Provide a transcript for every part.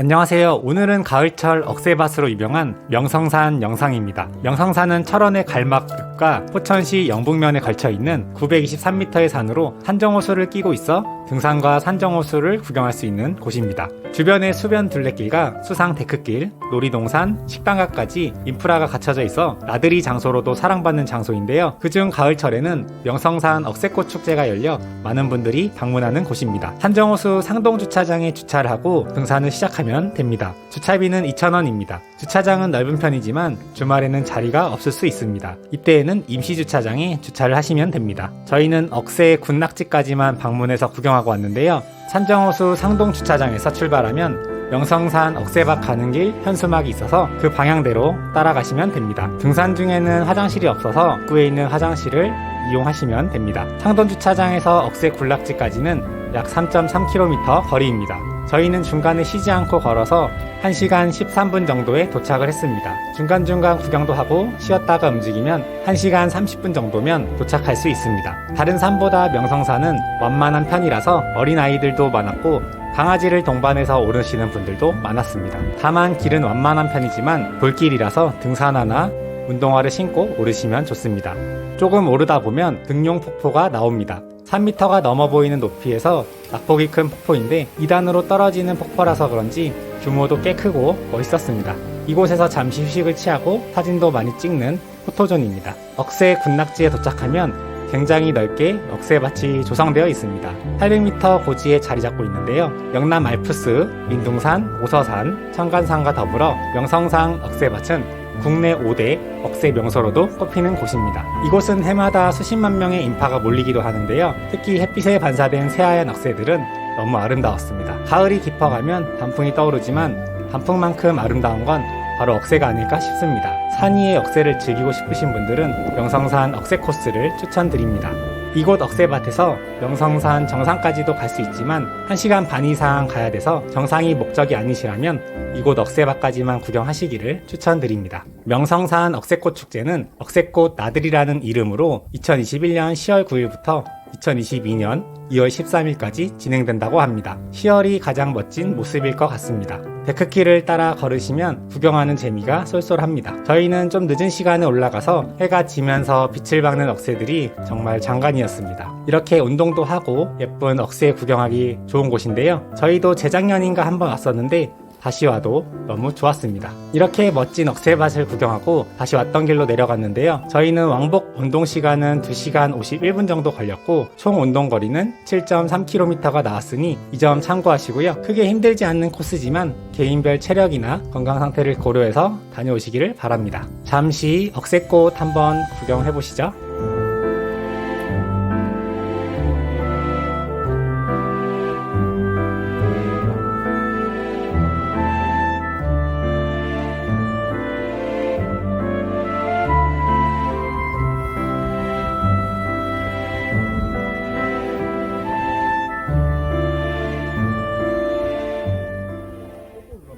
안녕하세요. 오늘은 가을철 억새밭으로 유명한 명성산 영상입니다. 명성산은 철원의 갈막 읍과 포천시 영북면에 걸쳐 있는 923m의 산으로 산정호수를 끼고 있어 등산과 산정호수를 구경할 수 있는 곳입니다. 주변에 수변 둘레길과 수상 데크길, 놀이동산, 식당가까지 인프라가 갖춰져 있어 나들이 장소로도 사랑받는 장소인데요. 그중 가을철에는 명성산 억새꽃 축제가 열려 많은 분들이 방문하는 곳입니다. 산정호수 상동 주차장에 주차를 하고 등산을 시작하면 됩니다. 주차비는 2,000원입니다. 주차장은 넓은 편이지만 주말에는 자리가 없을 수 있습니다. 이때에는 임시주차장에 주차를 하시면 됩니다. 저희는 억새 군낙지까지만 방문해서 구경하고 왔는데요. 산정호수 상동 주차장에서 출발하면 명성산 억새밭 가는 길 현수막이 있어서 그 방향대로 따라가시면 됩니다. 등산 중에는 화장실이 없어서 구에 있는 화장실을 이용하시면 됩니다. 상동 주차장에서 억새 군락지까지는 약 3.3km 거리입니다. 저희는 중간에 쉬지 않고 걸어서 1시간 13분 정도에 도착을 했습니다. 중간중간 구경도 하고 쉬었다가 움직이면 1시간 30분 정도면 도착할 수 있습니다. 다른 산보다 명성산은 완만한 편이라서 어린아이들도 많았고 강아지를 동반해서 오르시는 분들도 많았습니다. 다만 길은 완만한 편이지만 돌길이라서 등산화나 운동화를 신고 오르시면 좋습니다. 조금 오르다 보면 등용 폭포가 나옵니다. 3m가 넘어 보이는 높이에서 낙폭이 큰 폭포인데 2단으로 떨어지는 폭포라서 그런지 규모도 꽤 크고 멋있었습니다. 이곳에서 잠시 휴식을 취하고 사진도 많이 찍는 포토존입니다. 억새 군낙지에 도착하면 굉장히 넓게 억새밭이 조성되어 있습니다. 800m 고지에 자리 잡고 있는데요. 영남 알프스, 민둥산, 오서산, 청간산과 더불어 명성상 억새밭은 국내 5대 억새 명소로도 꼽히는 곳입니다. 이곳은 해마다 수십만 명의 인파가 몰리기도 하는데요. 특히 햇빛에 반사된 새하얀 억새들은 너무 아름다웠습니다. 가을이 깊어가면 단풍이 떠오르지만 단풍만큼 아름다운 건 바로 억새가 아닐까 싶습니다. 산 위의 억새를 즐기고 싶으신 분들은 명성산 억새 코스를 추천드립니다. 이곳 억새밭에서 명성산 정상까지도 갈 수 있지만 1시간 반 이상 가야 돼서 정상이 목적이 아니시라면 이곳 억새밭까지만 구경하시기를 추천드립니다. 명성산 억새꽃 축제는 억새꽃 나들이라는 이름으로 2021년 10월 9일부터 2022년 2월 13일까지 진행된다고 합니다. 10월이 가장 멋진 모습일 것 같습니다. 데크길을 따라 걸으시면 구경하는 재미가 쏠쏠합니다. 저희는 좀 늦은 시간에 올라가서 해가 지면서 빛을 박는 억새들이 정말 장관이었습니다. 이렇게 운동도 하고 예쁜 억새 구경하기 좋은 곳인데요. 저희도 재작년인가 한번 왔었는데 다시 와도 너무 좋았습니다. 이렇게 멋진 억새밭을 구경하고 다시 왔던 길로 내려갔는데요. 저희는 왕복 운동 시간은 2시간 51분 정도 걸렸고 총 운동 거리는 7.3km가 나왔으니 이 점 참고하시고요. 크게 힘들지 않는 코스지만 개인별 체력이나 건강 상태를 고려해서 다녀오시기를 바랍니다. 잠시 억새꽃 한번 구경해 보시죠.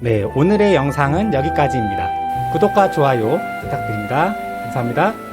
네, 오늘의 영상은 여기까지입니다. 구독과 좋아요 부탁드립니다. 감사합니다.